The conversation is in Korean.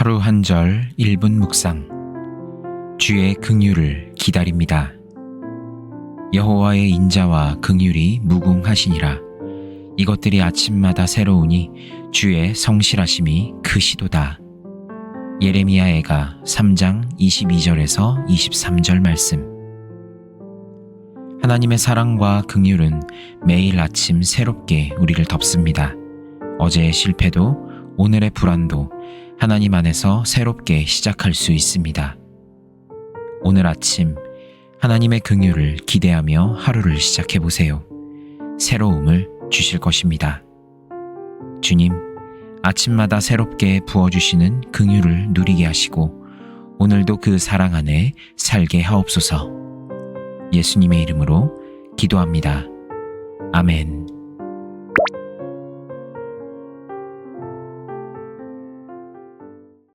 하루 한 절 1분 묵상 주의 긍휼을 기다립니다. 여호와의 인자와 긍휼이 무궁하시니라 이것들이 아침마다 새로우니 주의 성실하심이 크시도다. 예레미야애가 3장 22절에서 23절 말씀 하나님의 사랑과 긍휼은 매일 아침 새롭게 우리를 덮습니다. 어제의 실패도 오늘의 불안도 하나님 안에서 새롭게 시작할 수 있습니다. 오늘 아침 하나님의 긍휼을 기대하며 하루를 시작해 보세요. 새로움을 주실 것입니다. 주님, 아침마다 새롭게 부어 주시는 긍휼을 누리게 하시고 오늘도 그 사랑 안에 살게 하옵소서. 예수님의 이름으로 기도합니다. 아멘.